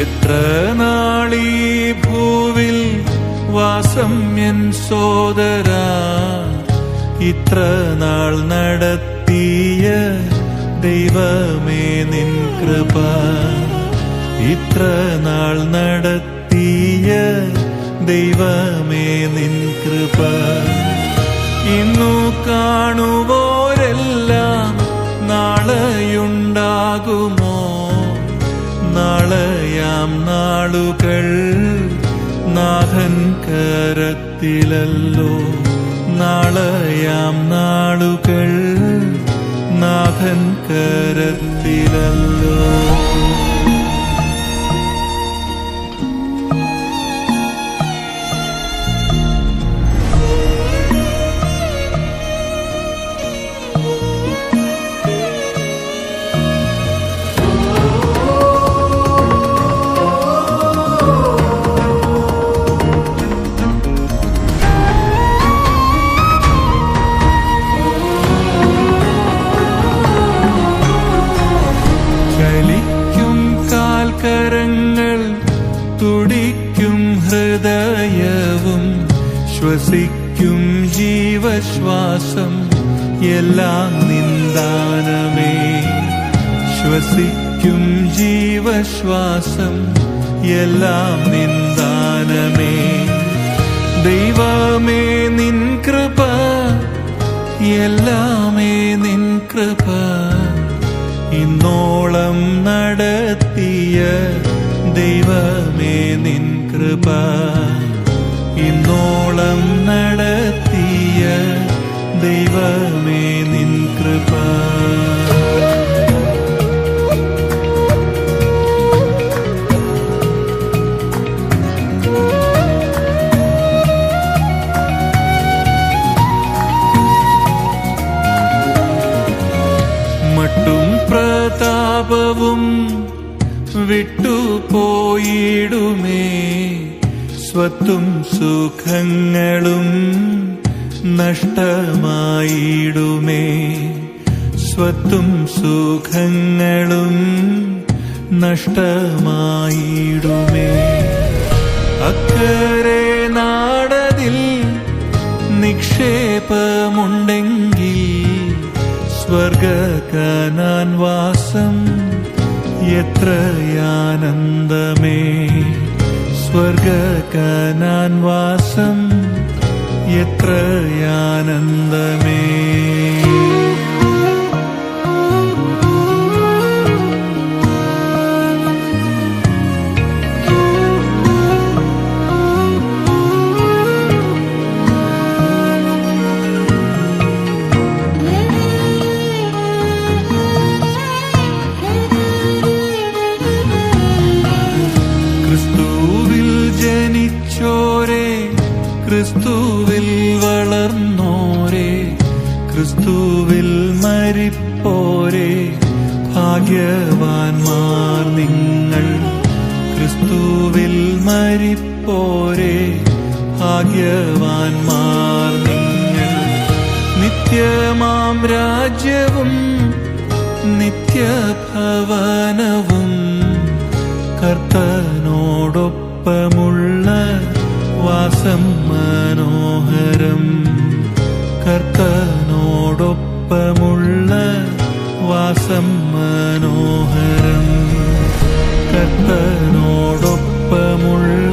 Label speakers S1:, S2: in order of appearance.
S1: എത്ര നാളീ ഭൂവിൽ വാസം എൻ സോദര? ഇത്ര നാൾ നടത്തിയ ദൈവമേ നിൻ കൃപ. ഇത്ര നാൾ നടത്തിയ ദൈവമേ നിൻ കൃപ. ഇന്നു കാണുവോരെല്ലാം നാളുകൾ നാഥൻ കരത്തിലല്ലോ. നാളയാം നാളുകൾ നാഥൻ കരത്തിലല്ലോ. ശ്വസിക്കും ജീവശ്വാസം എല്ലാം നിന്ദാനമേ. ശ്വസിക്കും ജീവശ്വാസം എല്ലാം നിന്ദാനമേ. ദൈവമേ നിൻ കൃപ എല്ലാമേ നിൻ കൃപ. ഇന്നോളം ദൈവമേ നിൻ കൃപ. മട്ടും പ്രതാപവും വിട്ടുപോയിടുമേ. സ്വത്തും സുഖങ്ങളും നഷ്ടമായിടുമേ. സ്വത്തും സുഖങ്ങളും നഷ്ടമായിടുമേ. അക്കരെ നാടതിൽ നിക്ഷേപമുണ്ടെങ്കിൽ സ്വർഗകനാൻ വാസം എത്രയാനന്ദമേ. സ്വർഗകനാൻ വാസം എത്രയാനന്ദമേ. ക്രിസ്തുവിൽ ജനിച്ചോരെ ക്രിസ്തുവിൽ ക്രിസ്തുവിൽ മരിപ്പോരെ ഭാഗ്യവാൻമാർ നിങ്ങൾ. ക്രിസ്തുവിൽ മരിപ്പോരെ ഭാഗ്യവാൻമാർ നിങ്ങൾ. നിത്യമാം രാജ്യവും നിത്യഭവനവും കർത്തനോടൊപ്പമുള്ള വാസം മനോഹരം കർത്തനോടൊപ്പമുള്ള മനോഹരം കർത്തനോടൊപ്പമുള്ള